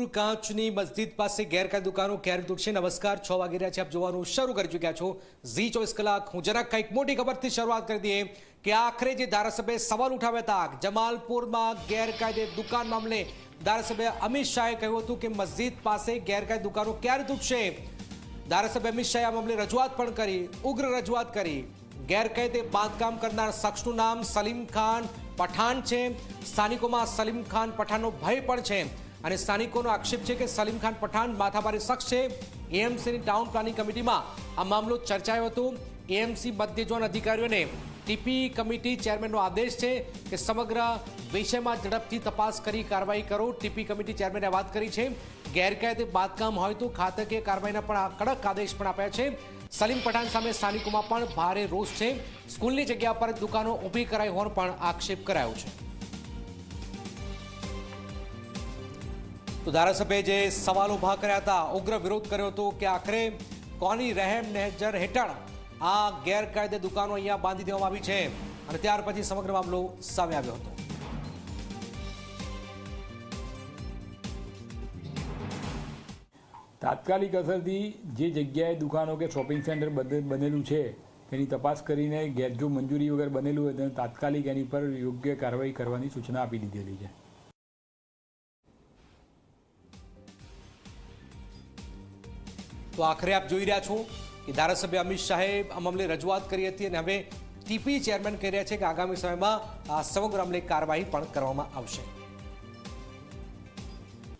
જમાલપુર કાંચની મસ્જિદ પાસે ગેરકાયદે દુકાનો ક્યારે તૂટશે? નમસ્કાર, છ વાગી રહ્યા છે. આપ જોવાનું શરૂ કરી ચૂક્યા છો. ઝી ચોવીસ કલાક. હું જરાક કંઈક મોટી ખબરથી શરૂઆત કરી દઈએ કે આખરે જે ધારાસભ્યએ સવાલ ઉઠાવ્યા હતા, જમાલપુરમાં ગેરકાયદે દુકાન મામલે ધારાસભ્ય અમિત શાહે કહ્યું હતું કે મસ્જિદ પાસે ગેરકાયદે દુકાનો ક્યારે તૂટશે? ધારાસભ્ય અમિત શાહે આ મામલે રજૂઆત પણ કરી, ઉગ્ર રજૂઆત કરી. ગેરકાયદે બાંધકામ કરનાર શખ્સનું નામ સલીમ ખાન પઠાણ છે. સ્થાનિકોમાં સલીમ ખાન પઠાણનો ભય પણ છે. અને સ્થાનિકોનો આક્ષેપ છે કે સલીમ ખાન પઠાણ માથાભારે શખ્સ છે. એએમસીની ટાઉન પ્લાનિંગ કમિટીમાં આ મામલો ચર્ચાયો હતો. એએમસી મધ્ય ઝોન અધિકારીઓને ટીપી કમિટી ચેરમેનનો આદેશ છે કે સમગ્ર વિષયમાં ઝડપથી તપાસ કરી કાર્યવાહી કરો. ટીપી કમિટી ચેરમેને વાત કરી છે. ગેરકાયદે બાંધકામ હોય તો ખાતકીય કાર્યવાહીના પણ કડક આદેશ પણ આપ્યા છે. સલીમ પઠાણ સામે સ્થાનિકોમાં પણ ભારે રોષ છે. સ્કૂલની જગ્યા પર દુકાનો ઊભી કરાઈ હોવાનો પણ આક્ષેપ કરાયો છે. તો ધારાસભ્યે જે સવાલ ઊભા કર્યા હતા, ઉગ્ર વિરોધ કર્યો હતો કે આખરે કોની રહેમ નહેજર હેઠળ આ ગેરકાયદે દુકાનો અહીંયા બાંધી દેવામાં આવી છે? અને ત્યાર પછી સમગ્ર મામલો સામે આવ્યો હતો. તાત્કાલિક અસરથી જે જગ્યાએ દુકાનો કે શોપિંગ સેન્ટર બનેલું છે, તેની તપાસ કરીને ગેર જો મંજૂરી વગર બનેલું હોય તો તાત્કાલિક એની પર યોગ્ય કાર્યવાહી કરવાની સૂચના આપી દીધેલી છે. તો આખરે આપ જોઈ રહ્યા છો કે ધારાસભ્ય અમિત શાહે આ મામલે રજૂઆત કરી હતી અને હવે ટીપી ચેરમેન કહી રહ્યા છે કે આગામી સમયમાં આ સમગ્ર મામલે કાર્યવાહી પણ કરવામાં આવશે.